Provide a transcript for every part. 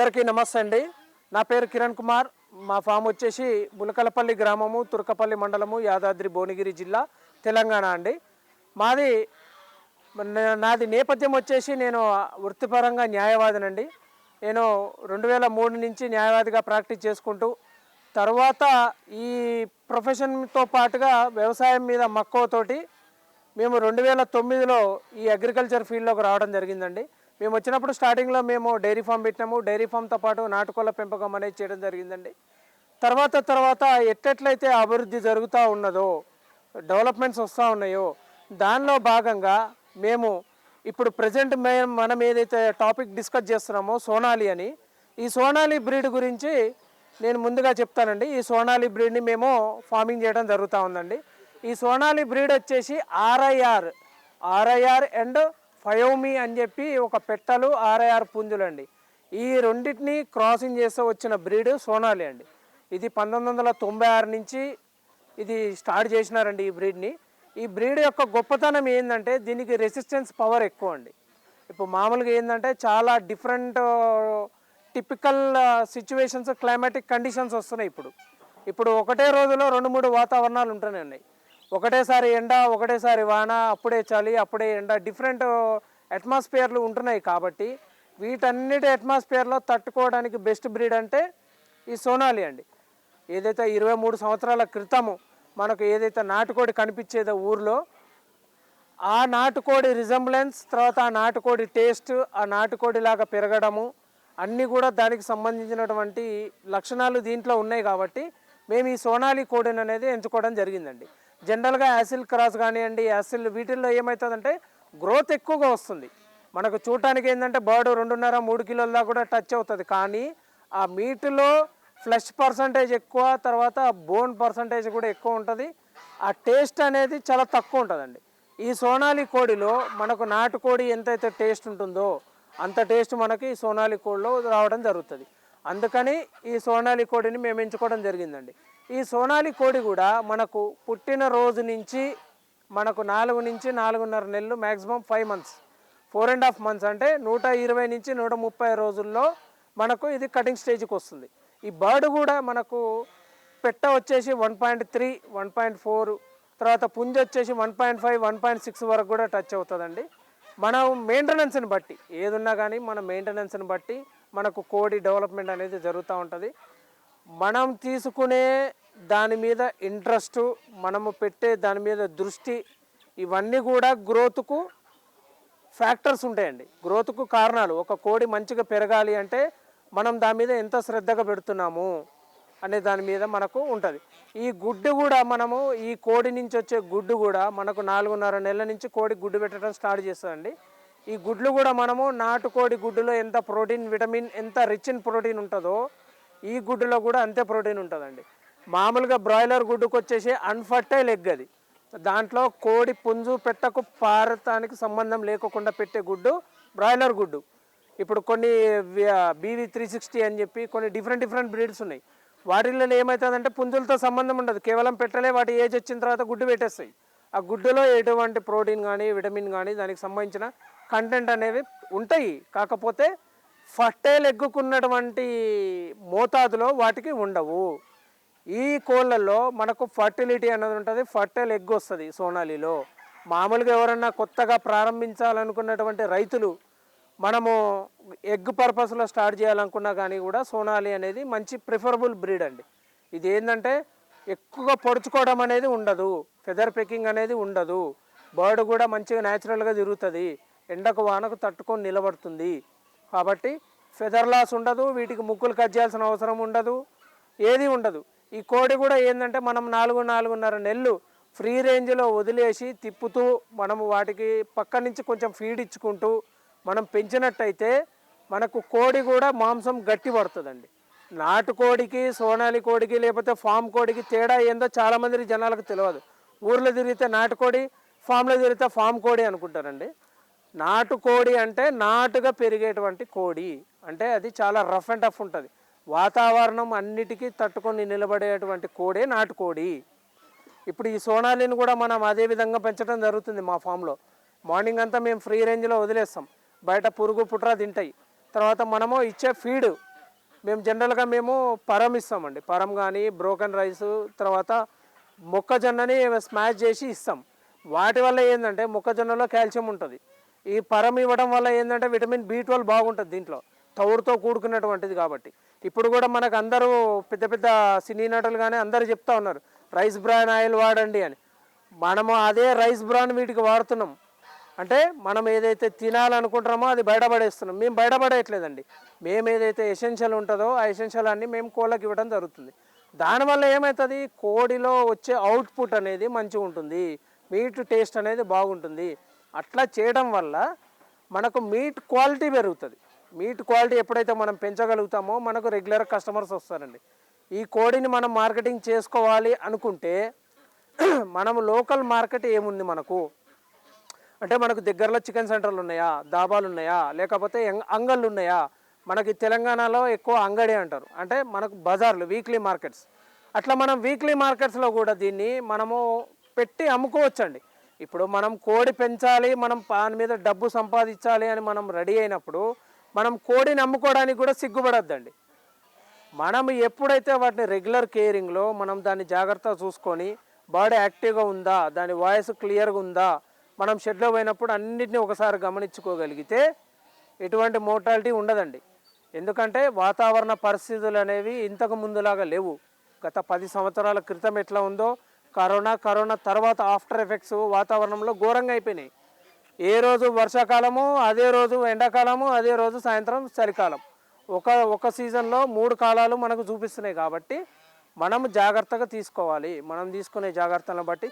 అందరికీ నమస్తే అండి. నా పేరు కిరణ్ కుమార్. మా ఫామ్ వచ్చేసి ములకలపల్లి గ్రామము తుర్కపల్లి మండలము యాదాద్రి భువనగిరి జిల్లా తెలంగాణ అండి. మాది నాది నేపథ్యం వచ్చేసి నేను వృత్తిపరంగా న్యాయవాదినండి నేను రెండు వేల మూడు నుంచి న్యాయవాదిగా ప్రాక్టీస్ చేసుకుంటూ తర్వాత ఈ ప్రొఫెషన్తో పాటుగా వ్యవసాయం మీద మక్కువతోటి మేము రెండు వేల తొమ్మిదిలో ఈ అగ్రికల్చర్ ఫీల్డ్లోకి రావడం జరిగిందండి. మేము వచ్చినప్పుడు స్టార్టింగ్లో మేము డైరీ ఫామ్ పెట్టినాము. డైరీ ఫామ్తో పాటు నాటుకోళ్ళ పెంపకం అనేది చేయడం జరిగిందండి. తర్వాత తర్వాత ఎట్టెట్లయితే అభివృద్ధి జరుగుతూ ఉన్నదో డెవలప్మెంట్స్ వస్తూ ఉన్నాయో దానిలో భాగంగా మేము ఇప్పుడు ప్రజెంట్ మేము మనం ఏదైతే టాపిక్ డిస్కస్ చేస్తున్నామో సోనాలి అని ఈ సోనాలి బ్రీడ్ గురించి నేను ముందుగా చెప్తానండి. ఈ సోనాలి బ్రీడ్ని మేము ఫార్మింగ్ చేయడం జరుగుతూ ఉందండి. ఈ సోనాలి బ్రీడ్ వచ్చేసి ఆర్ఐఆర్ ఆర్ఐఆర్ అండ్ ఫయోమి అని చెప్పి ఒక పెట్టలు ఆర్ఐఆర్ పుంజులు అండి ఈ రెండింటిని క్రాసింగ్ చేస్తూ వచ్చిన బ్రీడ్ సోనాలి అండి. ఇది పంతొమ్మిది వందల తొంభై ఆరు నుంచి ఇది స్టార్ట్ చేసినారండి ఈ బ్రీడ్ని ఈ బ్రీడ్ యొక్క గొప్పతనం ఏంటంటే దీనికి రెసిస్టెన్స్ పవర్ ఎక్కువ అండి. ఇప్పుడు మామూలుగా ఏంటంటే చాలా different typical situations climatic conditions వస్తున్నాయి ఇప్పుడు. ఇప్పుడు ఒకటే రోజులో రెండు మూడు వాతావరణాలు ఉంటున్నాయి. ఒకటేసారి ఎండ ఒకటేసారి వాన అప్పుడే చలి అప్పుడే ఎండ. డిఫరెంట్ అట్మాస్ఫియర్లు ఉంటున్నాయి కాబట్టి వీటన్నిటి అట్మాస్ఫియర్లో తట్టుకోవడానికి బెస్ట్ బ్రీడ్ అంటే ఈ సోనాలి అండి. ఏదైతే ఇరవై మూడు సంవత్సరాల క్రితము మనకు ఏదైతే నాటుకోడి కనిపించేదో ఊర్లో ఆ నాటుకోడి రిజంబ్లెన్స్ తర్వాత ఆ నాటుకోడి టేస్ట్ ఆ నాటుకోడి లాగా పెరగడము అన్నీ కూడా దానికి సంబంధించినటువంటి లక్షణాలు దీంట్లో ఉన్నాయి కాబట్టి మేము ఈ సోనాలి కోడిని అనేది ఎంచుకోవడం జరిగిందండి. జనరల్గా యాసిల్ క్రాస్ కానివ్వండి యాసిల్ వీటిల్లో ఏమవుతుందంటే గ్రోత్ ఎక్కువగా వస్తుంది. మనకు చూడటానికి ఏంటంటే బర్డ్ రెండున్నర మూడు కిలోల దాకా కూడా టచ్ అవుతుంది. కానీ ఆ మీటులో ఫ్లెష్ పర్సంటేజ్ ఎక్కువ తర్వాత బోన్ పర్సంటేజ్ కూడా ఎక్కువ ఉంటుంది. ఆ టేస్ట్ అనేది చాలా తక్కువ ఉంటుందండి. ఈ సోనాలి కోడిలో మనకు నాటుకోడి ఎంతైతే టేస్ట్ ఉంటుందో అంత టేస్ట్ మనకి ఈ సోనాలి కోడిలో రావడం జరుగుతుంది. అందుకని ఈ సోనాలి కోడిని మేము ఎంచుకోవడం జరిగిందండి. ఈ సోనాలి కోడి కూడా మనకు పుట్టిన రోజు నుంచి మనకు నాలుగు నుంచి నాలుగున్నర నెలలు maximum five months four and half months అంటే నూట ఇరవై నుంచి నూట ముప్పై రోజుల్లో మనకు ఇది కటింగ్ స్టేజ్కి వస్తుంది. ఈ బర్డ్ కూడా మనకు పెట్ట వచ్చేసి one point three one point four తర్వాత పుంజ వచ్చేసి one point five one point six వరకు కూడా టచ్ అవుతుందండి. మనం మెయింటెనెన్స్ని బట్టి ఏదున్నా కానీ మన మెయింటెనెన్స్ని బట్టి మనకు కోడి డెవలప్మెంట్ అనేది జరుగుతూ ఉంటుంది. మనం తీసుకునే దాని మీద ఇంట్రెస్ట్ మనము పెట్టే దాని మీద దృష్టి ఇవన్నీ కూడా గ్రోత్కు ఫ్యాక్టర్స్ ఉంటాయండి. గ్రోత్కు కారణాలు ఒక కోడి మంచిగా పెరగాలి అంటే మనం దాని మీద ఎంత శ్రద్ధగా పెడుతున్నాము అనే దాని మీద మనకు ఉంటుంది. ఈ గుడ్డు కూడా మనము ఈ కోడి నుంచి వచ్చే గుడ్డు కూడా మనకు నాలుగున్నర నెలల నుంచి కోడి గుడ్డు పెట్టడం స్టార్ట్ చేస్తుందండి. ఈ గుడ్లు కూడా మనము నాటుకోడి గుడ్డులో ఎంత ప్రోటీన్ విటమిన్ ఎంత రిచ్ ఇన్ ప్రోటీన్ ఉంటుందో ఈ గుడ్డులో కూడా అంతే ప్రోటీన్ ఉంటుందండి. మామూలుగా బ్రాయిలర్ గుడ్డుకు వచ్చేసి అన్ఫర్టైల్ ఎగ్ అది. దాంట్లో కోడి పుంజు పెట్టకు పారతానికి సంబంధం లేకుండా పెట్టే గుడ్డు బ్రాయిలర్ గుడ్డు. ఇప్పుడు కొన్ని బీవీ త్రీ సిక్స్టీ అని చెప్పి కొన్ని డిఫరెంట్ డిఫరెంట్ బ్రీడ్స్ ఉన్నాయి. వాటిల్లో ఏమవుతుందంటే పుంజులతో సంబంధం ఉండదు. కేవలం పెట్టలే వాటి ఏజ్ వచ్చిన తర్వాత గుడ్డు పెట్టేస్తాయి. ఆ గుడ్డులో ఎటువంటి ప్రోటీన్ కానీ విటమిన్ కానీ దానికి సంబంధించిన కంటెంట్ అనేవి ఉంటాయి. కాకపోతే ఫర్టైల్ ఎగ్గుకున్నటువంటి మోతాదులో వాటికి ఉండవు. ఈ కోళ్ళల్లో మనకు ఫర్టిలిటీ అనేది ఉంటుంది ఫర్టైల్ ఎగ్ వస్తుంది సోనాలిలో. మామూలుగా ఎవరన్నా కొత్తగా ప్రారంభించాలనుకున్నటువంటి రైతులు మనము ఎగ్ పర్పస్లో స్టార్ట్ చేయాలనుకున్నా కానీ కూడా సోనాలి అనేది మంచి ప్రిఫరబుల్ బ్రీడ్ అండి. ఇది ఏంటంటే ఎక్కువగా పొడుచుకోవడం అనేది ఉండదు ఫెదర్ పెకింగ్ అనేది ఉండదు. బర్డ్ కూడా మంచిగా న్యాచురల్గా తిరుగుతుంది ఎండకు వానకు తట్టుకొని నిలబడుతుంది. కాబట్టి ఫెదర్ లాస్ ఉండదు వీటికి ముక్కులు కట్ చేయాల్సిన అవసరం ఉండదు ఏది ఉండదు. ఈ కోడి కూడా ఏంటంటే మనం నాలుగు నాలుగున్నర నెలలు ఫ్రీ రేంజ్లో వదిలేసి తిప్పుతూ మనము వాటికి పక్క నుంచి కొంచెం ఫీడ్ ఇచ్చుకుంటూ మనం పెంచినట్టయితే మనకు కోడి కూడా మాంసం గట్టి పడుతుందండి. నాటుకోడికి సోనాలి కోడికి లేకపోతే ఫామ్ కోడికి తేడా ఏందో చాలామంది జనాలకు తెలియదు ఊర్లో తిరిగితే నాటుకోడి ఫామ్లో తిరిగితే ఫామ్ కోడి అనుకుంటారండి. నాటుకోడి అంటే నాటుగా పెరిగేటువంటి కోడి. అంటే అది చాలా రఫ్ అండ్ టఫ్ ఉంటుంది. వాతావరణం అన్నిటికీ తట్టుకొని నిలబడేటువంటి కోడే నాటుకోడి. ఇప్పుడు ఈ సోనాలిని కూడా మనం అదే విధంగా పెంచడం జరుగుతుంది మా ఫామ్లో. మార్నింగ్ అంతా మేము ఫ్రీ రేంజ్లో వదిలేస్తాం. బయట పురుగు పుట్ర తింటాయి. తర్వాత మనము ఇచ్చే ఫీడ్ మేము జనరల్గా మేము పరం ఇస్తామండి. పరం కానీ బ్రోకన్ రైస్ తర్వాత మొక్కజొన్నని స్మాష్ చేసి ఇస్తాం. వాటి వల్ల ఏంటంటే మొక్కజొన్నలో కాల్షియం ఉంటుంది. ఈ పరం ఇవ్వడం వల్ల ఏంటంటే విటమిన్ బి ట్వెల్వ్ బాగుంటుంది దీంట్లో. తౌడుతో కూడుకున్నటువంటిది కాబట్టి. ఇప్పుడు కూడా మనకు అందరూ పెద్ద పెద్ద సినీ నటులు కానీ అందరూ చెప్తా ఉన్నారు రైస్ బ్రాన్ ఆయిల్ వాడండి అని. మనము అదే రైస్ బ్రాన్ వీటికి వాడుతున్నాం. అంటే మనం ఏదైతే తినాలనుకుంటున్నామో అది బయటపడేస్తున్నాం. మేము బయటపడేయట్లేదండి. మేము ఏదైతే ఎసెన్షియల్ ఉంటుందో ఆ ఎసెన్షియల్ అన్ని మేము కోళ్ళకి ఇవ్వడం జరుగుతుంది. దానివల్ల ఏమవుతుంది కోడిలో వచ్చే అవుట్పుట్ అనేది మంచిగా ఉంటుంది. మీట్ టేస్ట్ అనేది బాగుంటుంది. అట్లా చేయడం వల్ల మనకు మీట్ క్వాలిటీ పెరుగుతుంది. మీట్ క్వాలిటీ ఎప్పుడైతే మనం పెంచగలుగుతామో మనకు రెగ్యులర్ కస్టమర్స్ వస్తారండి. ఈ కోడిని మనం మార్కెటింగ్ చేసుకోవాలి అనుకుంటే మనం లోకల్ మార్కెట్ ఏముంది మనకు? అంటే మనకు దగ్గరలో చికెన్ సెంటర్లు ఉన్నాయా? దాబాలు ఉన్నాయా? లేకపోతే అంగళ్ళు ఉన్నాయా? మనకి తెలంగాణలో ఎక్కువ అంగడి అంటారు. అంటే మనకు బజార్లు వీక్లీ మార్కెట్స్. అట్లా మనం వీక్లీ మార్కెట్స్లో కూడా దీన్ని మనము పెట్టి అమ్ముకోవచ్చండి. ఇప్పుడు మనం కోడి పెంచాలి మనం దాని మీద డబ్బు సంపాదించాలి అని మనం రెడీ అయినప్పుడు మనం కోడిని అమ్ముకోవడానికి కూడా సిగ్గుపడద్దండి. మనం ఎప్పుడైతే వాటిని రెగ్యులర్ కేరింగ్లో మనం దాన్ని జాగ్రత్తగా చూసుకొని బాడీ యాక్టివ్గా ఉందా దాని వాయిస్ క్లియర్గా ఉందా మనం షెడ్లో పోయినప్పుడు అన్నిటిని ఒకసారి గమనించుకోగలిగితే ఎటువంటి మోటాలిటీ ఉండదండి. ఎందుకంటే వాతావరణ పరిస్థితులు అనేవి ఇంతకు ముందులాగా లేవు. గత పది సంవత్సరాల క్రితం ఎట్లా ఉందో కరోనా కరోనా తర్వాత ఆఫ్టర్ ఎఫెక్ట్స్ వాతావరణంలో ఘోరంగా అయిపోయినాయి. ఏ రోజు వర్షాకాలము అదే రోజు ఎండాకాలము అదే రోజు సాయంత్రం చలికాలం. ఒక ఒక సీజన్లో మూడు కాలాలు మనకు చూపిస్తున్నాయి కాబట్టి మనం జాగ్రత్తగా తీసుకోవాలి. మనం తీసుకునే జాగ్రత్తలను బట్టి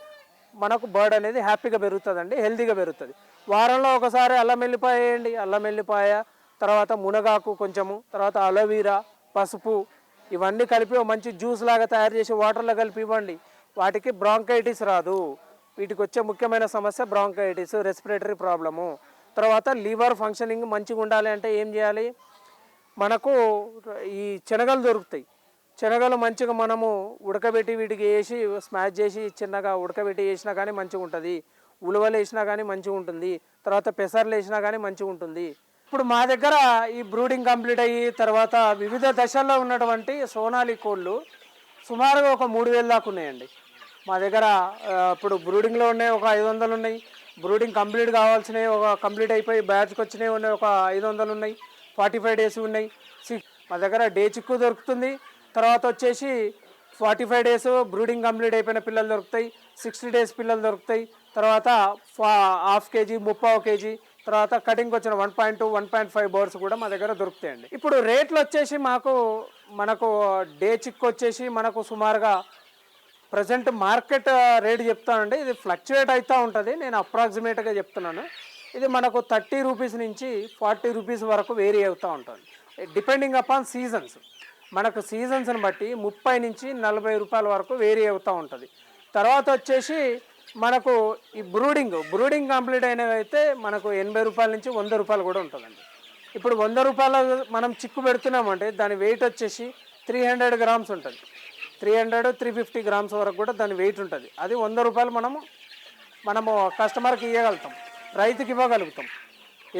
మనకు బర్డ్ అనేది హ్యాపీగా పెరుగుతుందండి హెల్తీగా పెరుగుతుంది. వారంలో ఒకసారి అల్లం వెల్లిపాయ వేయండి. అల్లం వెల్లిపాయ తర్వాత మునగాకు కొంచెము తర్వాత అలోవీరా పసుపు ఇవన్నీ కలిపి మంచి జ్యూస్ లాగా తయారు చేసి వాటర్లో కలిపి ఇవ్వండి. వాటికి బ్రాంకైటిస్ రాదు. వీటికి వచ్చే ముఖ్యమైన సమస్య బ్రాంకైటిస్ రెస్పిరేటరీ ప్రాబ్లము తర్వాత లివర్ ఫంక్షనింగ్ మంచిగా ఉండాలి అంటే ఏం చేయాలి? మనకు ఈ శనగలు దొరుకుతాయి. శనగలు మంచిగా మనము ఉడకబెట్టి వీటికి వేసి స్మాష్ చేసి చిన్నగా ఉడకబెట్టి వేసినా కానీ మంచిగా ఉంటుంది. ఉలవలు వేసినా కానీ మంచిగా ఉంటుంది. తర్వాత పెసర్లు వేసినా కానీ మంచిగా ఉంటుంది. ఇప్పుడు మా దగ్గర ఈ బ్రూడింగ్ కంప్లీట్ అయ్యి తర్వాత వివిధ దశల్లో ఉన్నటువంటి సోనాలి కోళ్ళు సుమారుగా ఒక మూడు వేలు దాకా ఉన్నాయండి. మా దగ్గర ఇప్పుడు బ్రూడింగ్లో ఉన్నాయి ఒక ఐదు వందలు ఉన్నాయి. బ్రూడింగ్ కంప్లీట్ కావాల్సినవి ఒక కంప్లీట్ అయిపోయి బ్యాచ్కి వచ్చినవి ఉన్నాయి ఒక ఐదు వందలు ఉన్నాయి. ఫార్టీ ఫైవ్ డేస్ ఉన్నాయి. సిక్స్ మా దగ్గర డే చిక్కు దొరుకుతుంది. తర్వాత వచ్చేసి forty five days brooding complete అయిపోయిన పిల్లలు దొరుకుతాయి. సిక్స్టీ డేస్ పిల్లలు దొరుకుతాయి. తర్వాత హాఫ్ కేజీ ముప్పావు కేజీ తర్వాత కటింగ్ వచ్చిన one point two one point five bores కూడా మా దగ్గర దొరుకుతాయండి. ఇప్పుడు రేట్లు వచ్చేసి మాకు మనకు డే చిక్కు వచ్చేసి మనకు సుమారుగా ప్రజెంట్ మార్కెట్ రేట్ చెప్తానండి. ఇది ఫ్లక్చుయేట్ అవుతూ ఉంటుంది. నేను అప్రాక్సిమేట్గా చెప్తున్నాను. ఇది మనకు థర్టీ రూపీస్ నుంచి ఫార్టీ రూపీస్ వరకు వేరీ అవుతూ ఉంటుంది. Depending upon seasons. మనకు సీజన్స్ని బట్టి ముప్పై నుంచి నలభై రూపాయల వరకు వేరీ అవుతూ ఉంటుంది. తర్వాత వచ్చేసి మనకు ఈ బ్రూడింగ్ బ్రూడింగ్ కంప్లీట్ అయినవి అయితే మనకు ఎనభై రూపాయల నుంచి వంద రూపాయలు కూడా ఉంటుందండి. ఇప్పుడు వంద రూపాయల మనం చిక్కు పెడుతున్నామంటే దాని వెయిట్ వచ్చేసి త్రీ హండ్రెడ్ గ్రామ్స్ ఉంటుంది. Three hundred three fifty grams వరకు కూడా దాని వెయిట్ ఉంటుంది. అది వంద రూపాయలు మనము మనము కస్టమర్కి ఇవ్వగలుగుతాం రైతుకి ఇవ్వగలుగుతాం.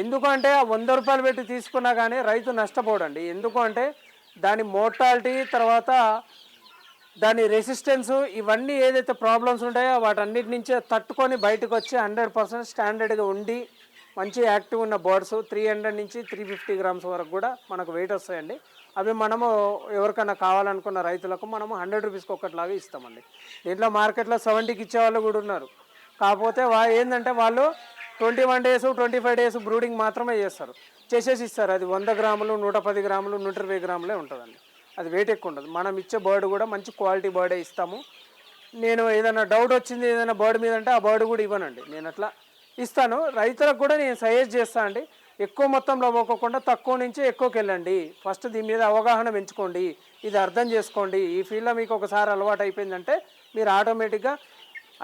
ఎందుకు అంటే ఆ వంద రూపాయలు పెట్టి తీసుకున్నా కానీ రైతు నష్టపోడండి. ఎందుకు అంటే దాని మోర్టాలిటీ తర్వాత దాని రెసిస్టెన్స్ ఇవన్నీ ఏదైతే ప్రాబ్లమ్స్ ఉంటాయో వాటన్నిటి నుంచే తట్టుకొని బయటకు వచ్చి హండ్రెడ్ పర్సెంట్ స్టాండర్డ్గా ఉండి మంచి యాక్టివ్ ఉన్న బర్డ్స్ త్రీ హండ్రెడ్ నుంచి త్రీ ఫిఫ్టీ గ్రామ్స్ వరకు కూడా మనకు వెయిట్ వస్తాయండి. అవి మనము ఎవరికైనా కావాలనుకున్న రైతులకు మనము హండ్రెడ్ రూపీస్కి ఒకటిలాగా ఇస్తామండి. దీంట్లో మార్కెట్లో సెవెంటీకి ఇచ్చేవాళ్ళు కూడా ఉన్నారు. కాకపోతే వా ఏంటంటే వాళ్ళు twenty one days twenty five days brooding మాత్రమే చేస్తారు. చేసేసి ఇస్తారు. అది వంద గ్రాములు నూట పది గ్రాములు నూట ఇరవై గ్రాములే ఉంటుందండి. అది వెయిట్ ఎక్కువ ఉండదు. మనం ఇచ్చే బర్డ్ కూడా మంచి క్వాలిటీ బర్డే ఇస్తాము. నేను ఏదైనా డౌట్ వచ్చింది ఏదైనా బర్డ్ మీద అంటే ఆ బర్డ్ కూడా ఇవ్వనండి. నేను అట్లా ఇస్తాను. రైతులకు కూడా నేను సజెస్ట్ చేస్తాను అండి. ఎక్కువ మొత్తంలో పోకోకుండా తక్కువ నుంచి ఎక్కువకి వెళ్ళండి. ఫస్ట్ దీని మీద అవగాహన పెంచుకోండి. ఇది అర్థం చేసుకోండి. ఈ ఫీల్డ్లో మీకు ఒకసారి అలవాటు అయిపోయిందంటే మీరు ఆటోమేటిక్గా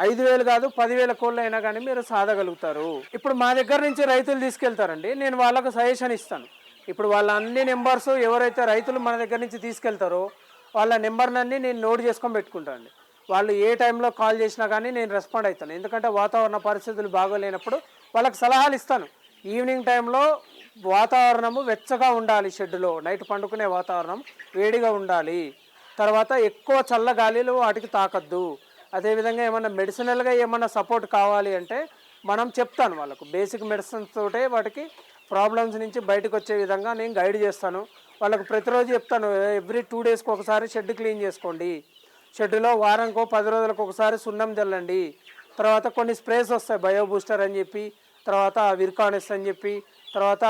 ఐదు వేలు కాదు పదివేల కోళ్ళు అయినా కానీ మీరు సాధగలుగుతారు. ఇప్పుడు మా దగ్గర నుంచి రైతులు తీసుకెళ్తారండి. నేను వాళ్ళకు సజెషన్ ఇస్తాను. ఇప్పుడు వాళ్ళ అన్ని నెంబర్స్ ఎవరైతే రైతులు మన దగ్గర నుంచి తీసుకెళ్తారో వాళ్ళ నెంబర్లన్నీ నేను నోట్ చేసుకొని పెట్టుకుంటాను అండి వాళ్ళు ఏ టైంలో కాల్ చేసినా కానీ నేను రెస్పాండ్ అవుతాను. ఎందుకంటే వాతావరణ పరిస్థితులు బాగోలేనప్పుడు వాళ్ళకి సలహాలు ఇస్తాను. ఈవినింగ్ టైంలో వాతావరణము వెచ్చగా ఉండాలి షెడ్డులో. నైట్ పండుకునే వాతావరణం వేడిగా ఉండాలి. తర్వాత ఎక్కువ చల్ల గాలిలు వాటికి తాకద్దు. అదేవిధంగా ఏమన్నా మెడిసినల్గా ఏమన్నా సపోర్ట్ కావాలి అంటే మనం చెప్తాను వాళ్ళకు. బేసిక్ మెడిసిన్స్ తోటే వాటికి ప్రాబ్లమ్స్ నుంచి బయటకు వచ్చే విధంగా నేను గైడ్ చేస్తాను. వాళ్ళకు ప్రతిరోజు చెప్తాను ఎవ్రీ టూ డేస్కి ఒకసారి షెడ్ క్లీన్ చేసుకోండి. షెడ్డులో వారంకో పది రోజులకు ఒకసారి సున్నం చల్లండి తర్వాత కొన్ని స్ప్రేస్ వస్తాయి బయో బూస్టర్ అని చెప్పి తర్వాత విర్కానిస్ అని చెప్పి తర్వాత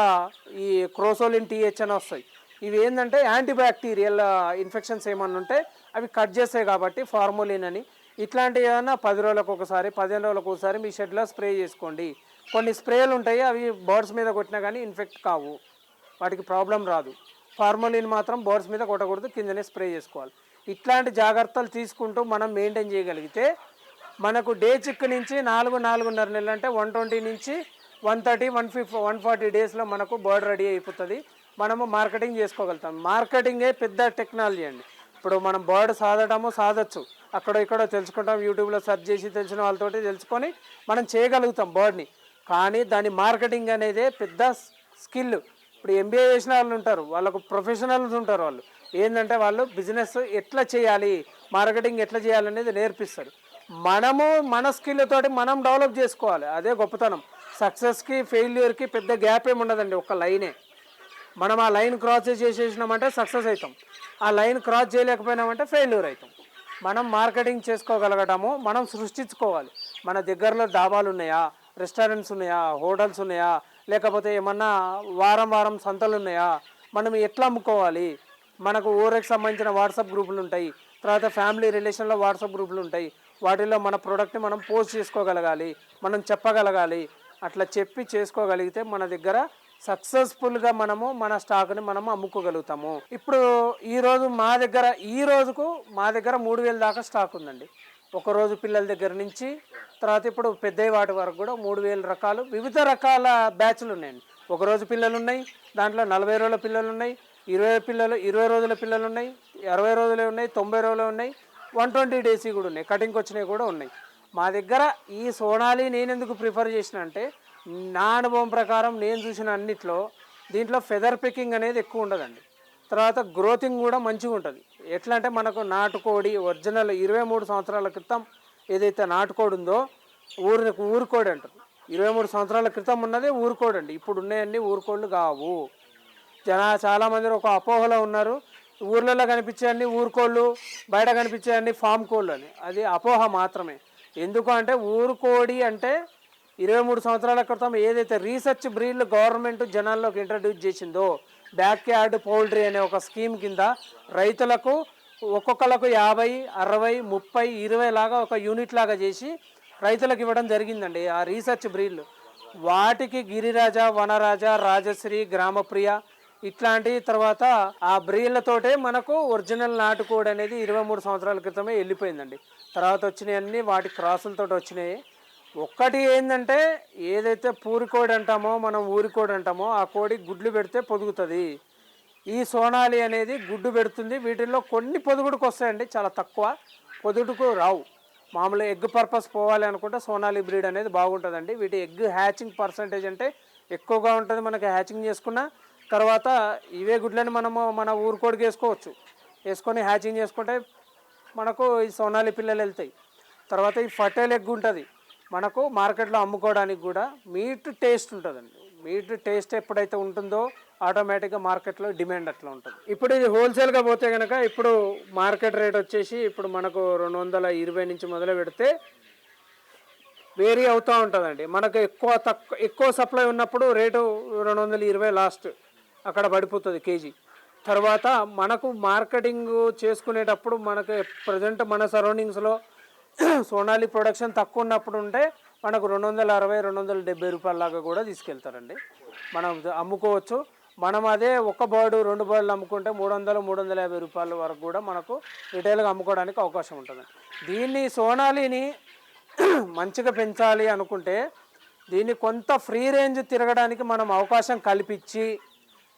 ఈ క్రోసోలిన్ టీహెచ్ అని వస్తాయి. ఇవి ఏంటంటే యాంటీబ్యాక్టీరియల్ ఇన్ఫెక్షన్స్ ఏమన్నా ఉంటే అవి కట్ చేస్తాయి కాబట్టి ఫార్మోలిన్ అని. ఇట్లాంటివి ఏమైనా పది రోజులకు ఒకసారి పదిహేను రోజులకు ఒకసారి మీ షెడ్లో స్ప్రే చేసుకోండి. కొన్ని స్ప్రేలు ఉంటాయి అవి బర్డ్స్ మీద కొట్టినా కానీ ఇన్ఫెక్ట్ కావు. వాటికి ప్రాబ్లం రాదు. ఫార్మోలిన్ మాత్రం బర్డ్స్ మీద కొట్టకూడదు కిందనే స్ప్రే చేసుకోవాలి. ఇట్లాంటి జాగ్రత్తలు తీసుకుంటూ మనం మెయింటైన్ చేయగలిగితే మనకు డే చిక్ నుంచి నాలుగు నాలుగున్నర నెలలు అంటే వన్ ట్వంటీ నుంచి one thirty one fifty one forty డేస్లో మనకు బర్డ్ రెడీ అయిపోతుంది. మనము మార్కెటింగ్ చేసుకోగలుగుతాం. మార్కెటింగే పెద్ద టెక్నాలజీ అండి. ఇప్పుడు మనం బర్డ్ సాధడము సాధచ్చు. అక్కడ ఇక్కడ తెలుసుకుంటాం. యూట్యూబ్లో సెర్చ్ చేసి తెలిసిన వాళ్ళతోటి తెలుసుకొని మనం చేయగలుగుతాం బర్డ్ని కానీ దాని మార్కెటింగ్ అనేది పెద్ద స్కిల్. ఇప్పుడు ఎంబీఏ చేసిన వాళ్ళు ఉంటారు. వాళ్ళకు ప్రొఫెషనల్స్ ఉంటారు వాళ్ళు. ఏంటంటే వాళ్ళు బిజినెస్ ఎట్లా చేయాలి? మార్కెటింగ్ ఎట్లా చేయాలి అనేది నేర్పిస్తారు. మనము మన స్కిల్ మనం డెవలప్ చేసుకోవాలి. అదే గొప్పతనం. సక్సెస్కి ఫెయిల్యూర్కి పెద్ద గ్యాప్ ఏమి ఉండదండి ఒక లైనే. మనం ఆ లైన్ క్రాస్ చేసేసినామంటే సక్సెస్ అవుతాం. ఆ లైన్ క్రాస్ చేయలేకపోయినామంటే ఫెయిల్యూర్ అవుతాం. మనం మార్కెటింగ్ చేసుకోగలగటము మనం సృష్టించుకోవాలి. మన దగ్గరలో డాబాలు ఉన్నాయా? రెస్టారెంట్స్ ఉన్నాయా? హోటల్స్ ఉన్నాయా? లేకపోతే ఏమన్నా వారం వారం సంతలు ఉన్నాయా? మనం ఎట్లా అమ్ముకోవాలి? మనకు ఊరికి సంబంధించిన వాట్సాప్ గ్రూపులు ఉంటాయి. తర్వాత ఫ్యామిలీ రిలేషన్లో వాట్సాప్ గ్రూపులు ఉంటాయి. వాటిలో మన ప్రోడక్ట్ని మనం పోస్ట్ చేసుకోగలగాలి మనం చెప్పగలగాలి. అట్లా చెప్పి చేసుకోగలిగితే మన దగ్గర సక్సెస్ఫుల్గా మనము మన స్టాక్ని మనం అమ్ముకోగలుగుతాము. ఇప్పుడు ఈ రోజు మా దగ్గర ఈ రోజుకు మా దగ్గర మూడు వేల దాకా స్టాక్ ఉందండి. ఒక రోజు పిల్లల దగ్గర నుంచి తర్వాత ఇప్పుడు పెద్ద వాటి వరకు కూడా మూడు వేల రకాలు వివిధ రకాల బ్యాచ్లు ఉన్నాయండి. ఒక రోజు పిల్లలు ఉన్నాయి దాంట్లో నలభై రోజుల పిల్లలు ఉన్నాయి ఇరవై పిల్లలు ఇరవై రోజుల పిల్లలు ఉన్నాయి అరవై రోజులే ఉన్నాయి తొంభై రోజులు ఉన్నాయి వన్ ట్వంటీ డేసీ కూడా ఉన్నాయి కటింగ్కి వచ్చినవి కూడా ఉన్నాయి. మా దగ్గర ఈ సోనాలి నేను ఎందుకు ప్రిఫర్ చేసిన అంటే నా అనుభవం ప్రకారం నేను చూసిన అన్నిట్లో దీంట్లో ఫెదర్ పికింగ్ అనేది ఎక్కువ ఉండదండి. తర్వాత గ్రోతింగ్ కూడా మంచిగా ఉంటుంది. ఎట్లా అంటే మనకు నాటుకోడి ఒరిజినల్ ఇరవై మూడు సంవత్సరాల క్రితం ఏదైతే నాటుకోడి ఉందో ఊరి ఊరుకోడి అంటారు. ఇరవై మూడు సంవత్సరాల క్రితం ఉన్నదే ఊరుకోడి అండి ఇప్పుడు ఉన్నాయన్నీ ఊరుకోళ్ళు కావు. జన చాలామంది ఒక అపోహలో ఉన్నారు. ఊర్లలో కనిపించేయండి ఊరుకోళ్ళు బయట కనిపించేయండి ఫామ్ కోళ్ళు అని. అది అపోహ మాత్రమే. ఎందుకు అంటే ఊరుకోడి అంటే ఇరవై మూడు సంవత్సరాల క్రితం ఏదైతే రీసెర్చ్ బ్రీడ్లు గవర్నమెంట్ జనాల్లోకి ఇంట్రడ్యూస్ చేసిందో బ్యాక్ యార్డ్ పౌల్ట్రీ అనే ఒక స్కీమ్ కింద రైతులకు ఒక్కొక్కలకు యాభై అరవై ముప్పై ఇరవై లాగా ఒక యూనిట్ లాగా చేసి రైతులకు ఇవ్వడం జరిగిందండి ఆ రీసెర్చ్ బ్రీడ్లు వాటికి గిరిరాజ వనరాజ రాజశ్రీ గ్రామప్రియ ఇట్లాంటి తర్వాత ఆ బ్రీళ్ళతోటే మనకు ఒరిజినల్ నాటుకోడి అనేది ఇరవై మూడు సంవత్సరాల క్రితమే వెళ్ళిపోయిందండి. తర్వాత వచ్చినాయన్నీ వాటి క్రాసులతో వచ్చినాయి. ఒక్కటి ఏంటంటే ఏదైతే పూరికోడి అంటామో మనం ఊరికోడి అంటామో ఆ కోడి గుడ్లు పెడితే పొదుగుతుంది. ఈ సోనాలి అనేది గుడ్డు పెడుతుంది. వీటిల్లో కొన్ని పొదుగుడుకు వస్తాయండి చాలా తక్కువ పొదుగుడుకు రావు. మామూలుగా ఎగ్ పర్పస్ పోవాలి అనుకుంటే సోనాలి బ్రీడ్ అనేది బాగుంటుందండి. వీటి ఎగ్ హ్యాచింగ్ పర్సంటేజ్ అంటే ఎక్కువగా ఉంటుంది మనకి హ్యాచింగ్ చేసుకున్న. తర్వాత ఇవే గుడ్లని మనము మన ఊరుకోడికి వేసుకోవచ్చు. వేసుకొని హ్యాచింగ్ చేసుకుంటే మనకు ఈ సోనాలి పిల్లలు వెళ్తాయి. తర్వాత ఈ ఫటైల్ ఎగ్ ఉంటుంది. మనకు మార్కెట్లో అమ్ముకోవడానికి కూడా మీట్ టేస్ట్ ఉంటుందండి. మీట్ టేస్ట్ ఎప్పుడైతే ఉంటుందో ఆటోమేటిక్గా మార్కెట్లో డిమాండ్ అట్లా ఉంటుంది. ఇప్పుడు ఇది హోల్సేల్గా పోతే కనుక ఇప్పుడు మార్కెట్ రేట్ వచ్చేసి ఇప్పుడు మనకు రెండు వందల ఇరవై నుంచి మొదలు పెడితే వేరీ అవుతూ ఉంటుందండి. మనకు ఎక్కువ తక్కువ ఎక్కువ సప్లై ఉన్నప్పుడు రేటు రెండు వందల ఇరవై లాస్ట్ అక్కడ పడిపోతుంది కేజీ. తర్వాత మనకు మార్కెటింగ్ చేసుకునేటప్పుడు మనకు ప్రజెంట్ మన సరౌండింగ్స్లో సోనాలి ప్రొడక్షన్ తక్కువ ఉన్నప్పుడు ఉంటే మనకు రెండు వందల అరవై రెండు వందల డెబ్బై రూపాయల లాగా కూడా తీసుకెళ్తారండి. మనం అమ్ముకోవచ్చు. మనం అదే ఒక బర్డు రెండు బర్డులు అమ్ముకుంటే మూడు వందలు మూడు వందల యాభై రూపాయల వరకు కూడా మనకు రిటైల్గా అమ్ముకోవడానికి అవకాశం ఉంటుంది. దీన్ని సోనాలిని మంచిగా పెంచాలి అనుకుంటే దీన్ని కొంత ఫ్రీ రేంజ్ తిరగడానికి మనం అవకాశం కల్పించి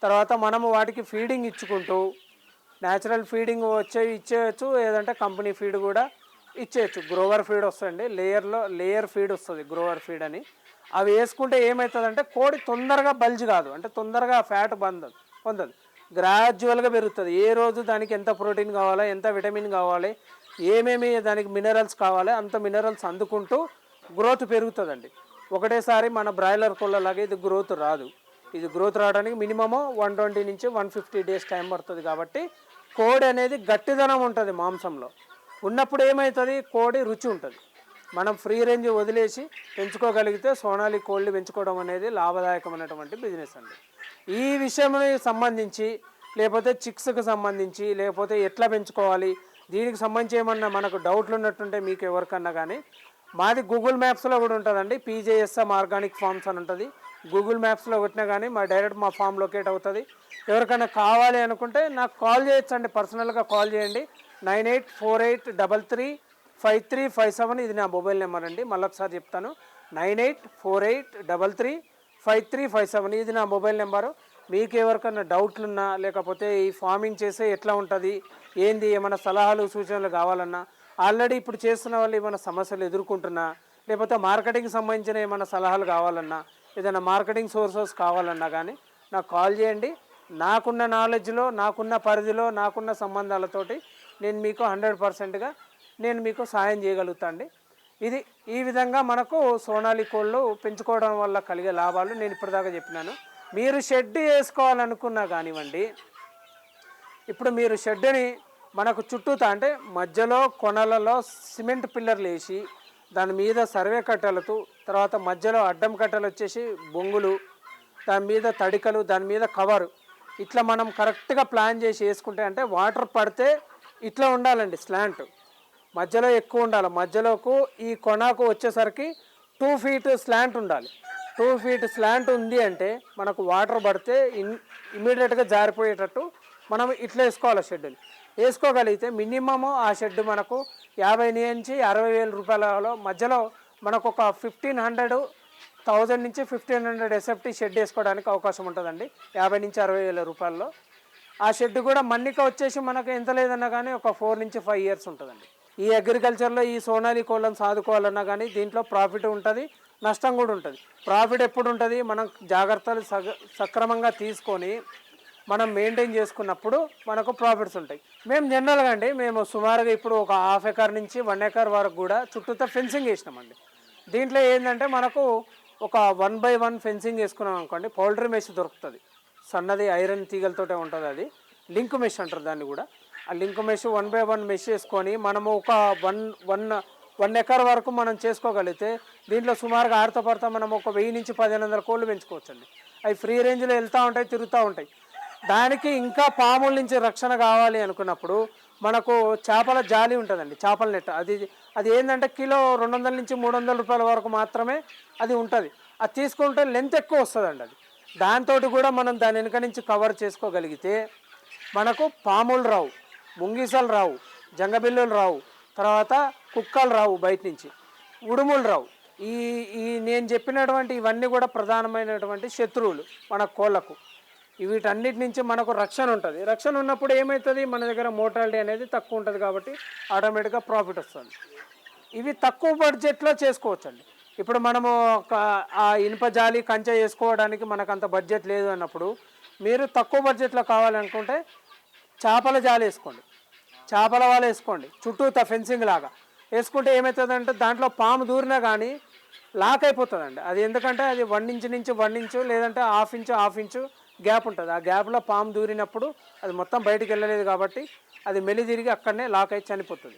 తర్వాత మనము వాటికి ఫీడింగ్ ఇచ్చుకుంటూ న్యాచురల్ ఫీడింగ్ వచ్చే ఇచ్చేయచ్చు ఏదంటే కంపెనీ ఫీడ్ కూడా ఇచ్చేయచ్చు. గ్రోవర్ ఫీడ్ వస్తుంది లేయర్లో లేయర్ ఫీడ్ వస్తుంది గ్రోవర్ ఫీడ్ అని. అవి వేసుకుంటే ఏమవుతుందంటే కోడి తొందరగా బల్జ్ కాదు. అంటే తొందరగా ఫ్యాట్ పొందదు. పొందదు గ్రాడ్యువల్గా పెరుగుతుంది. ఏ రోజు దానికి ఎంత ప్రోటీన్ కావాలి ఎంత విటమిన్ కావాలి ఏమేమి దానికి మినరల్స్ కావాలి అంత మినరల్స్ అందుకుంటూ గ్రోత్ పెరుగుతుందండి. ఒకటేసారి మన బ్రాయిలర్ కోళ్ళలాగా ఇది గ్రోత్ రాదు. ఇది గ్రోత్ రావడానికి మినిమము వన్ ట్వంటీ నుంచి వన్ ఫిఫ్టీ డేస్ టైం పడుతుంది కాబట్టి కోడి అనేది గట్టిదనం ఉంటుంది మాంసంలో. ఉన్నప్పుడు ఏమవుతుంది కోడి రుచి ఉంటుంది. మనం ఫ్రీ రేంజ్ వదిలేసి పెంచుకోగలిగితే సోనాలి కోళ్ళు పెంచుకోవడం అనేది లాభదాయకమైనటువంటి బిజినెస్ అండి. ఈ విషయంకి సంబంధించి లేకపోతే చిక్స్కి సంబంధించి లేకపోతే ఎట్లా పెంచుకోవాలి? దీనికి సంబంధించి ఏమన్నా మనకు డౌట్లు ఉన్నట్టుంటే మీకు ఎవరికన్నా కానీ మాది గూగుల్ మ్యాప్స్లో కూడా ఉంటుందండి. పీజేఎస్ఎం ఆర్గానిక్ ఫార్మ్స్ అని ఉంటుంది. గూగుల్ మ్యాప్స్లో కొట్టినా కానీ మా డైరెక్ట్ మా ఫామ్ లొకేట్ అవుతుంది. ఎవరికైనా కావాలి అనుకుంటే నాకు కాల్ చేయొచ్చండి పర్సనల్గా కాల్ చేయండి. Nine eight four eight double three five three five seven ఇది నా మొబైల్ నెంబర్ అండి. మళ్ళీ ఒకసారి చెప్తాను. Nine eight four eight double three five three five seven ఇది నా మొబైల్ నెంబరు. మీకు ఎవరికైనా డౌట్లు ఉన్నా లేకపోతే ఈ ఫార్మింగ్ చేస్తే ఎట్లా ఉంటుంది ఏంది ఏమైనా సలహాలు సూచనలు కావాలన్నా ఆల్రెడీ ఇప్పుడు చేస్తున్న వాళ్ళు ఏమైనా సమస్యలు ఎదుర్కొంటున్నా లేకపోతే మార్కెటింగ్ సంబంధించిన ఏమైనా సలహాలు కావాలన్నా ఏదైనా మార్కెటింగ్ సోర్సెస్ కావాలన్నా కానీ నాకు కాల్ చేయండి. నాకున్న నాలెడ్జ్లో నాకున్న పరిధిలో నాకున్న సంబంధాలతోటి నేను మీకు హండ్రెడ్ పర్సెంట్గా నేను మీకు సాయం చేయగలుగుతాండి. ఇది ఈ విధంగా మనకు సోనాలి కోళ్ళు పెంచుకోవడం వల్ల కలిగే లాభాలు నేను ఇప్పటిదాకా చెప్పినాను. మీరు షెడ్ వేసుకోవాలనుకున్నా కానివ్వండి ఇప్పుడు మీరు షెడ్ని మనకు చుట్టూతా అంటే మధ్యలో కొనలలో సిమెంట్ పిల్లర్లు వేసి దాని మీద సర్వే కట్టెలతో తర్వాత మధ్యలో అడ్డం కట్టెలు వచ్చేసి బొంగులు దాని మీద తడికలు దాని మీద కవరు. ఇట్లా మనం కరెక్ట్గా ప్లాన్ చేసి వేసుకుంటే అంటే వాటర్ పడితే ఇట్లా ఉండాలండి స్లాంట్. మధ్యలో ఎక్కువ ఉండాలి. మధ్యలోకు ఈ కొనకు వచ్చేసరికి టూ ఫీట్ స్లాంట్ ఉండాలి. టూ ఫీట్ స్లాంట్ ఉంది అంటే మనకు వాటర్ పడితే ఇన్ ఇమీడియట్గా జారిపోయేటట్టు మనం ఇట్లా వేసుకోవాలి షెడ్యూల్ వేసుకోగలిగితే మినిమము ఆ షెడ్ మనకు యాభై నుంచి అరవై వేల రూపాయలలో మధ్యలో మనకు ఒక ఫిఫ్టీన్ హండ్రెడ్ థౌజండ్ నుంచి ఫిఫ్టీన్ హండ్రెడ్ ఎస్ఎఫ్టీ షెడ్ వేసుకోవడానికి అవకాశం ఉంటుందండి. యాభై నుంచి అరవై వేల రూపాయల్లో. ఆ షెడ్ కూడా మన్నిక వచ్చేసి మనకు ఎంత లేదన్నా కానీ ఒక ఫోర్ నుంచి ఫైవ్ ఇయర్స్ ఉంటుందండి. ఈ అగ్రికల్చర్లో ఈ సోనాలి కోళ్ళను సాదుకోవాలన్నా కానీ దీంట్లో ప్రాఫిట్ ఉంటుంది నష్టం కూడా ఉంటుంది. ప్రాఫిట్ ఎప్పుడు ఉంటుంది? మనం జాగ్రత్తలు సగ సక్రమంగా తీసుకొని మనం మెయింటైన్ చేసుకున్నప్పుడు మనకు ప్రాఫిట్స్ ఉంటాయి. మేము జనరల్గా అండి మేము సుమారుగా ఇప్పుడు ఒక హాఫ్ ఎకర్ నుంచి వన్ ఎకర్ వరకు కూడా చుట్టూతో ఫెన్సింగ్ వేసినామండి దీంట్లో ఏంటంటే మనకు ఒక వన్ బై వన్ ఫెన్సింగ్ వేసుకున్నాం అనుకోండి పౌల్ట్రీ మెష్ దొరుకుతుంది. సన్నది ఐరన్ తీగలతోటే ఉంటుంది అది. లింక్ మెష్ అంటారు దాన్ని కూడా. ఆ link mesh one by one mesh చేసుకొని మనము ఒక వన్ వన్ వన్ ఎకర్ వరకు మనం చేసుకోగలిగితే దీంట్లో సుమారుగా ఆడతో పడతా మనం ఒక వెయ్యి నుంచి పదిహేను వందల కోళ్ళు పెంచుకోవచ్చండి. అవి ఫ్రీ రేంజ్లో వెళ్తూ ఉంటాయి తిరుగుతూ ఉంటాయి. దానికి ఇంకా పాముల నుంచి రక్షణ కావాలి అనుకున్నప్పుడు మనకు చేపల జాలి ఉంటుందండి చేపల నెట్ అది అది ఏంటంటే కిలో రెండు వందల నుంచి మూడు వందల రూపాయల వరకు మాత్రమే అది ఉంటుంది. అది తీసుకుంటే లెంత్ ఎక్కువ వస్తుందండి అది. దాంతో కూడా మనం దాని వెనుక నుంచి కవర్ చేసుకోగలిగితే మనకు పాములు రావు ముంగిసలు రావు జంగబిల్లులు రావు తర్వాత కుక్కలు రావు బయట నుంచి ఉడుములు రావు. ఈ ఈ నేను చెప్పినటువంటి ఇవన్నీ కూడా ప్రధానమైనటువంటి శత్రువులు మన కోళ్ళకు. వీటన్నిటి నుంచి మనకు రక్షణ ఉంటుంది. రక్షణ ఉన్నప్పుడు ఏమవుతుంది మన దగ్గర మోటాలిటీ అనేది తక్కువ ఉంటుంది కాబట్టి ఆటోమేటిక్గా ప్రాఫిట్ వస్తుంది. ఇవి తక్కువ బడ్జెట్లో చేసుకోవచ్చండి. ఇప్పుడు మనము ఒక ఆ ఇనుప జాలి కంచె వేసుకోవడానికి మనకు అంత బడ్జెట్ లేదు అన్నప్పుడు మీరు తక్కువ బడ్జెట్లో కావాలనుకుంటే చేపల జాలి వేసుకోండి. చేపల వాళ్ళు వేసుకోండి. చుట్టూత ఫెన్సింగ్ లాగా. వేసుకుంటే ఏమవుతుందంటే దాంట్లో పాము దూరినా కానీ లాక్ అయిపోతుందండి. అది ఎందుకంటే అది వన్ ఇంచు నుంచి వన్ ఇంచు లేదంటే half inch half inch gap ఉంటుంది. ఆ గ్యాప్లో పాము దూరినప్పుడు అది మొత్తం బయటికి వెళ్ళలేదు కాబట్టి అది మెలి తిరిగి అక్కడనే లాక్ అయి చనిపోతుంది.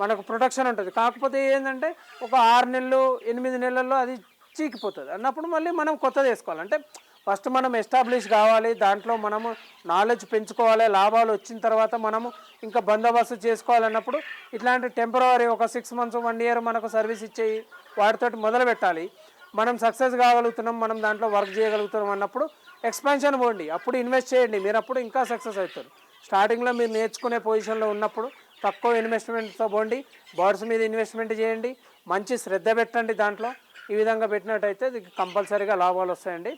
మనకు ప్రొటెక్షన్ ఉంటుంది. కాకపోతే ఏంటంటే ఒక ఆరు నెలలు ఎనిమిది నెలల్లో అది చీకిపోతుంది. అన్నప్పుడు మళ్ళీ మనం కొత్తది వేసుకోవాలి. అంటే ఫస్ట్ మనం ఎస్టాబ్లిష్ కావాలి. దాంట్లో మనము నాలెడ్జ్ పెంచుకోవాలి. లాభాలు వచ్చిన తర్వాత మనము ఇంకా బందోబస్తు చేసుకోవాలన్నప్పుడు ఇట్లాంటి టెంపరీ ఒక సిక్స్ మంత్స్ వన్ ఇయర్ మనకు సర్వీస్ ఇచ్చేయి వాటితోటి మొదలు పెట్టాలి మనం సక్సెస్ కాగలుగుతున్నాం మనం దాంట్లో వర్క్ చేయగలుగుతున్నాం అన్నప్పుడు ఎక్స్పాన్షన్ పోండి. అప్పుడు ఇన్వెస్ట్ చేయండి. మీరు అప్పుడు ఇంకా సక్సెస్ అవుతారు. స్టార్టింగ్లో మీరు నేర్చుకునే పొజిషన్లో ఉన్నప్పుడు తక్కువ ఇన్వెస్ట్మెంట్తో పోండి. బర్డ్స్ మీద ఇన్వెస్ట్మెంట్ చేయండి. మంచి శ్రద్ధ పెట్టండి దాంట్లో. ఈ విధంగా పెట్టినట్టయితే ఇది కంపల్సరీగా లాభాలు వస్తాయండి.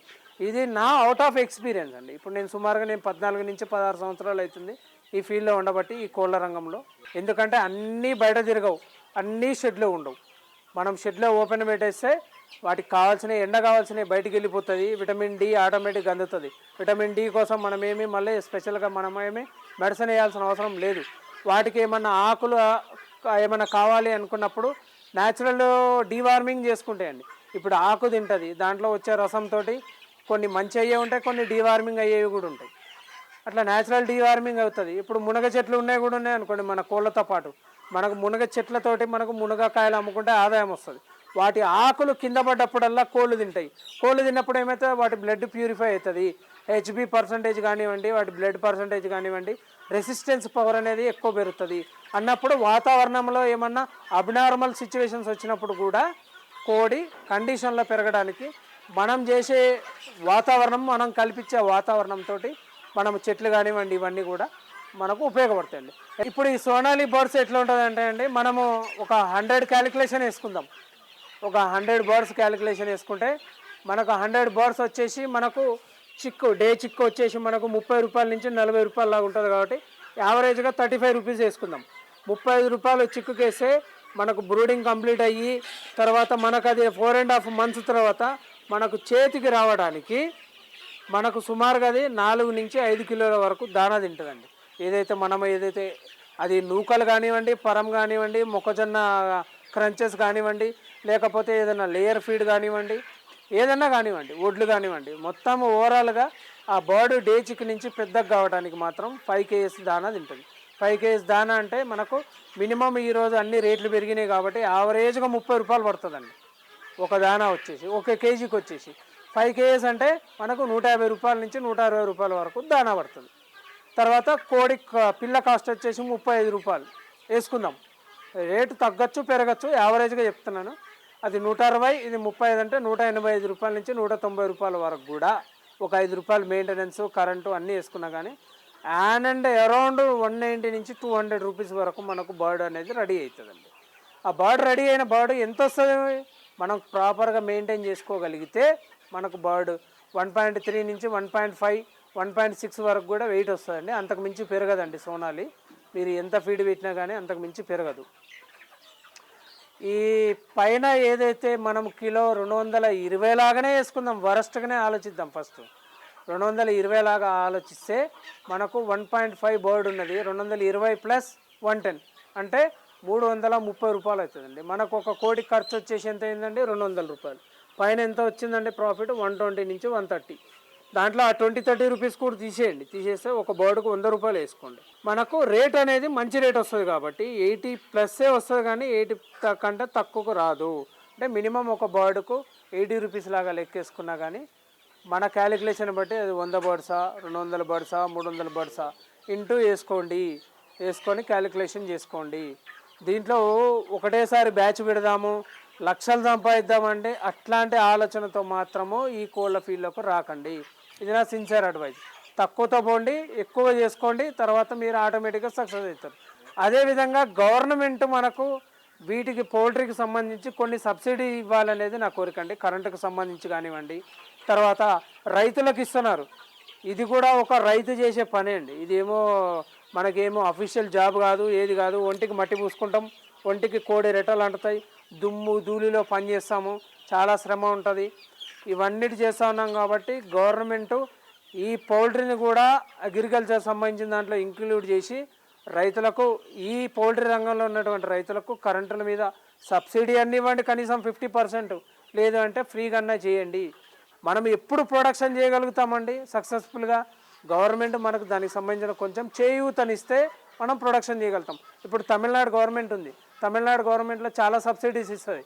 ఇది నా అవుట్ ఆఫ్ ఎక్స్పీరియన్స్ అండి. ఇప్పుడు నేను సుమారుగా నేను పద్నాలుగు నుంచి పదహారు సంవత్సరాలు అవుతుంది ఈ ఫీల్డ్లో ఉండబట్టి ఈ కోళ్ళ రంగంలో. ఎందుకంటే అన్నీ బయట తిరగవు. అన్నీ షెడ్లో ఉండవు. మనం షెడ్లో ఓపెన్ పెట్టేస్తే వాటికి కావాల్సిన ఎండ కావాల్సిన బయటికి వెళ్ళిపోతుంది. విటమిన్ డి ఆటోమేటిక్గా అందుతుంది. విటమిన్ డి కోసం మనమేమి మళ్ళీ స్పెషల్గా మనమేమి మెడిసిన్ వేయాల్సిన అవసరం లేదు. వాటికి ఏమన్నా ఆకులు ఏమైనా ఏమన్నా కావాలి అనుకున్నప్పుడు న్యాచురల్ డీవార్మింగ్ చేసుకుంటాయండి ఇప్పుడు ఆకు తింటుంది దాంట్లో వచ్చే రసంతో కొన్ని మంచి అయ్యే ఉంటాయి కొన్ని డీవార్మింగ్ అయ్యేవి కూడా ఉంటాయి. అట్లా న్యాచురల్ డీవార్మింగ్ అవుతుంది. ఇప్పుడు మునగ చెట్లు ఉన్నాయి కూడా ఉన్నాయి అనుకోండి మన కోళ్ళతో పాటు. మనకు మునగ చెట్లతోటి మనకు మునగకాయలు అమ్ముకుంటే ఆదాయం వస్తుంది. వాటి ఆకులు కింద పడ్డప్పుడల్లా కోళ్ళు తింటాయి. కోళ్ళు తిన్నప్పుడు ఏమైతే వాటి బ్లడ్ ప్యూరిఫై అవుతుంది. హెచ్బి పర్సంటేజ్ కానివ్వండి వాటి బ్లడ్ పర్సంటేజ్ కానివ్వండి రెసిస్టెన్స్ పవర్ అనేది ఎక్కువ పెరుగుతుంది. అన్నప్పుడు వాతావరణంలో ఏమన్నా అబ్నార్మల్ సిచ్యువేషన్స్ వచ్చినప్పుడు కూడా కోడి కండిషన్లో పెరగడానికి మనం చేసే వాతావరణం మనం కల్పించే వాతావరణంతో మనం చెట్లు కానివ్వండి ఇవన్నీ కూడా మనకు ఉపయోగపడతాయండి. ఇప్పుడు ఈ సోనాలి బర్డ్స్ ఎట్లా ఉంటుంది అంటే అండి మనము ఒక హండ్రెడ్ క్యాలిక్యులేషన్ వేసుకుందాం. ఒక హండ్రెడ్ బర్డ్స్ క్యాలిక్యులేషన్ వేసుకుంటే మనకు హండ్రెడ్ బర్డ్స్ వచ్చేసి మనకు చిక్కు డే చిక్కు వచ్చేసి మనకు ముప్పై రూపాయల నుంచి నలభై రూపాయల లాగా ఉంటుంది కాబట్టి యావరేజ్గా థర్టీ ఫైవ్ రూపీస్ వేసుకుందాం. ముప్పై ఐదు రూపాయలు చిక్కుకేస్తే మనకు బ్రూడింగ్ కంప్లీట్ అయ్యి తర్వాత మనకు అది ఫోర్ అండ్ హాఫ్ మంత్స్ తర్వాత మనకు చేతికి రావడానికి మనకు సుమారుగా అది నాలుగు నుంచి ఐదు కిలోల వరకు దానా తింటుందండి. ఏదైతే మనం ఏదైతే అది నూకలు కానివ్వండి పరం కానివ్వండి మొక్కజొన్న క్రంచెస్ కానివ్వండి లేకపోతే ఏదైనా లేయర్ ఫీడ్ కానివ్వండి ఏదన్నా కానివ్వండి వడ్లు కానివ్వండి మొత్తం ఓవరాల్గా ఆ బర్డ్ డే చిక్ నుంచి పెద్దగా కావడానికి మాత్రం ఫైవ్ కేజీస్ దానా తింటుంది. ఫైవ్ కేజీస్ దానా అంటే మనకు మినిమం ఈరోజు అన్ని రేట్లు పెరిగినాయి కాబట్టి యావరేజ్గా ముప్పై రూపాయలు పడుతుందండి. ఒక దానా వచ్చేసి ఒక కేజీకి వచ్చేసి ఫైవ్ కేజీస్ అంటే మనకు నూట యాభై రూపాయల నుంచి నూట అరవై రూపాయల వరకు దానా పడుతుంది. తర్వాత కోడి పిల్ల కాస్ట్ వచ్చేసి ముప్పై ఐదు రూపాయలు. వేసుకుందాం. రేటు తగ్గచ్చు పెరగచ్చు యావరేజ్గా చెప్తున్నాను. అది నూట అరవై ఇది ముప్పై ఐదు అంటే నూట ఎనభై ఐదు రూపాయల నుంచి నూట తొంభై రూపాయల వరకు కూడా ఒక ఐదు రూపాయలు మెయింటెనెన్స్ కరెంటు అన్నీ వేసుకున్నా కానీ an and around one ninety నుంచి టూ హండ్రెడ్ రూపీస్ వరకు మనకు బర్డ్ అనేది రెడీ అవుతుందండి. ఆ బర్డ్ రెడీ అయిన బర్డ్ ఎంత వస్తుంది? మనం ప్రాపర్గా మెయింటైన్ చేసుకోగలిగితే మనకు బర్డ్ వన్ పాయింట్ త్రీ నుంచి one point five one point six వరకు కూడా వెయిట్ వస్తుందండి. అంతకు మించి పెరగదండి సోనాలి. మీరు ఎంత ఫీడ్ పెట్టినా కానీ అంతకు మించి పెరగదు. ఈ పైన ఏదైతే మనం కిలో రెండు వందల ఇరవై లాగానే వేసుకుందాం వరస్ట్గానే ఆలోచిద్దాం ఫస్ట్. రెండు వందల ఇరవై లాగా ఆలోచిస్తే మనకు వన్ పాయింట్ ఫైవ్ బర్డ్ ఉన్నది రెండు వందల ఇరవై ప్లస్ వన్ టెన్. అంటే మూడు వందల ముప్పై రూపాయలు అవుతుందండి. మనకు ఒక కోటి ఖర్చు వచ్చేసి ఎంత అయిందండి? రెండు వందల రూపాయలు. పైన ఎంత వచ్చిందండి? ప్రాఫిట్ వన్ ట్వంటీ నుంచి వన్ థర్టీ. దాంట్లో ఆ ట్వంటీ థర్టీ రూపీస్ కూడా తీసేయండి. తీసేస్తే ఒక బర్డ్కు వంద రూపాయలు వేసుకోండి. మనకు రేట్ అనేది మంచి రేట్ వస్తుంది కాబట్టి ఎయిటీ ప్లస్సే వస్తుంది కానీ ఎయిటీ కంటే తక్కువకు రాదు. అంటే మినిమం ఒక బర్డ్కు ఎయిటీ రూపీస్ లాగా లెక్కేసుకున్నా కానీ మన క్యాలిక్యులేషన్ బట్టి అది వంద బర్డ్సా రెండు వందల బర్డ్సా మూడు వందల బర్డ్సా ఇంటూ వేసుకోండి. వేసుకొని క్యాలిక్యులేషన్ చేసుకోండి. దీంట్లో ఒకటేసారి బ్యాచ్ పెడదాము లక్షలు సంపాదిద్దామంటే అట్లాంటి ఆలోచనతో మాత్రము ఈ కోళ్ళ ఫీల్డ్లోకి రాకండి. ఇది నా సిన్సియర్ అడ్వైజ్ తక్కువతో పోండి ఎక్కువ చేసుకోండి తర్వాత మీరు ఆటోమేటిక్గా సక్సెస్ అవుతారు. అదేవిధంగా గవర్నమెంట్ మనకు వీటికి పౌల్ట్రీకి సంబంధించి కొన్ని సబ్సిడీ ఇవ్వాలనేది నా కోరిక అండి. కరెంటుకు సంబంధించి కానివ్వండి తర్వాత రైతులకు ఇస్తున్నారు. ఇది కూడా ఒక రైతు చేసే పనే అండి. ఇదేమో మనకేమో అఫీషియల్ జాబ్ కాదు ఏది కాదు ఒంటికి మట్టి పూసుకుంటాం ఒంటికి కోడి రెట్టలు అంటుతాయి దుమ్ము ధూళిలో పని చేస్తాము చాలా శ్రమ ఉంటుంది. ఇవన్నిటి చేస్తూ ఉన్నాం కాబట్టి గవర్నమెంటు ఈ పౌల్ట్రీని కూడా అగ్రికల్చర్ సంబంధించిన దాంట్లో ఇంక్లూడ్ చేసి రైతులకు ఈ పౌల్ట్రీ రంగంలో ఉన్నటువంటి రైతులకు కరెంటుల మీద సబ్సిడీ అన్ని ఇవ్వండి. కనీసం ఫిఫ్టీ పర్సెంట్ లేదు అంటే ఫ్రీగా చేయండి. మనం ఎప్పుడు ప్రొడక్షన్ చేయగలుగుతామండి? సక్సెస్ఫుల్గా గవర్నమెంట్ మనకు దానికి సంబంధించిన కొంచెం చేయూతనిస్తే మనం ప్రొడక్షన్ చేయగలుగుతాం. ఇప్పుడు తమిళనాడు గవర్నమెంట్ ఉంది. తమిళనాడు గవర్నమెంట్లో చాలా సబ్సిడీస్ ఇస్తుంది.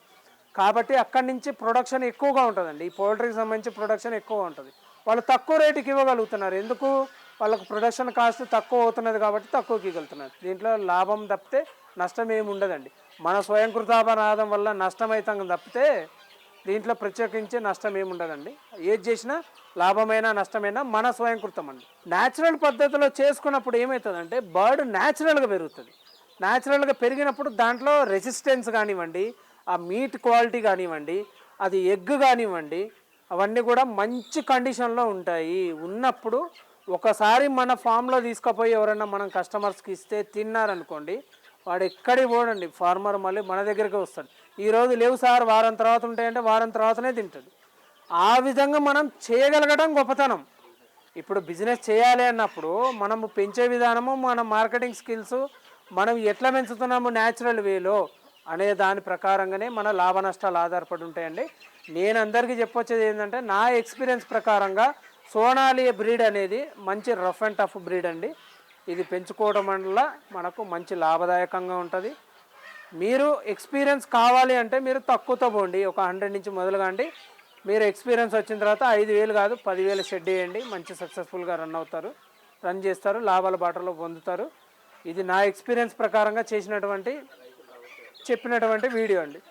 కాబట్టి అక్కడి నుంచి ప్రొడక్షన్ ఎక్కువగా ఉంటుందండి. ఈ పౌల్ట్రీకి సంబంధించి ప్రొడక్షన్ ఎక్కువగా ఉంటుంది. వాళ్ళు తక్కువ రేటుకి ఇవ్వగలుగుతున్నారు. ఎందుకు? వాళ్ళకు ప్రొడక్షన్ కాస్ట్ తక్కువ అవుతున్నది కాబట్టి తక్కువకి ఇవ్వగలుగుతున్నారు. దీంట్లో లాభం తప్పితే నష్టం ఏమి ఉండదండి. మన స్వయంకృతాపరాధం వల్ల నష్టం అవుతాం తప్పితే దీంట్లో ప్రత్యేకించి నష్టం ఏమి ఉండదండి. ఏది చేసినా లాభమైనా నష్టమైనా మన స్వయంకృతం అండి న్యాచురల్ పద్ధతిలో చేసుకున్నప్పుడు ఏమవుతుందంటే బర్డ్ న్యాచురల్గా పెరుగుతుంది. న్యాచురల్గా పెరిగినప్పుడు దాంట్లో రెసిస్టెన్స్ కానివ్వండి ఆ మీట్ క్వాలిటీ కానివ్వండి అది ఎగ్ కానివ్వండి అవన్నీ కూడా మంచి కండిషన్లో ఉంటాయి. ఉన్నప్పుడు ఒకసారి మన ఫామ్లో తీసుకుపోయి ఎవరైనా మనం కస్టమర్స్కి ఇస్తే తిన్నారనుకోండి వాడు ఎక్కడికి పోడండి ఫార్మర్ మళ్ళీ మన దగ్గరికి వస్తాడు. ఈరోజు లేవు సార్ వారం తర్వాత ఉంటాయంటే వారం తర్వాతనే తింటాడు. ఆ విధంగా మనం చేయగలగడం గొప్పతనం. ఇప్పుడు బిజినెస్ చేయాలి అన్నప్పుడు మనము పెంచే విధానము మన మార్కెటింగ్ స్కిల్స్ మనం ఎట్లా పెంచుతున్నాము న్యాచురల్ వేలో అనే దాని ప్రకారంగానే మన లాభ నష్టాలు ఆధారపడి ఉంటాయండి. నేను అందరికీ చెప్పొచ్చేది ఏంటంటే నా ఎక్స్పీరియన్స్ ప్రకారంగా సోనాలి బ్రీడ్ అనేది మంచి రఫ్ అండ్ టఫ్ బ్రీడ్ అండి. ఇది పెంచుకోవడం వల్ల మనకు మంచి లాభదాయకంగా ఉంటుంది. మీరు ఎక్స్పీరియన్స్ కావాలి అంటే మీరు తక్కువతో పోండి. ఒక హండ్రెడ్ నుంచి మొదలుగాండి. మీరు ఎక్స్పీరియన్స్ వచ్చిన తర్వాత ఐదు వేలు కాదు పదివేలు షెడ్ వేయండి. మంచి సక్సెస్ఫుల్గా రన్ అవుతారు. రన్ చేస్తారు లాభాల బాటలో పొందుతారు. ఇది నా ఎక్స్పీరియన్స్ ప్రకారంగా చేసినటువంటి చెప్పినటువంటి వీడియో అండి.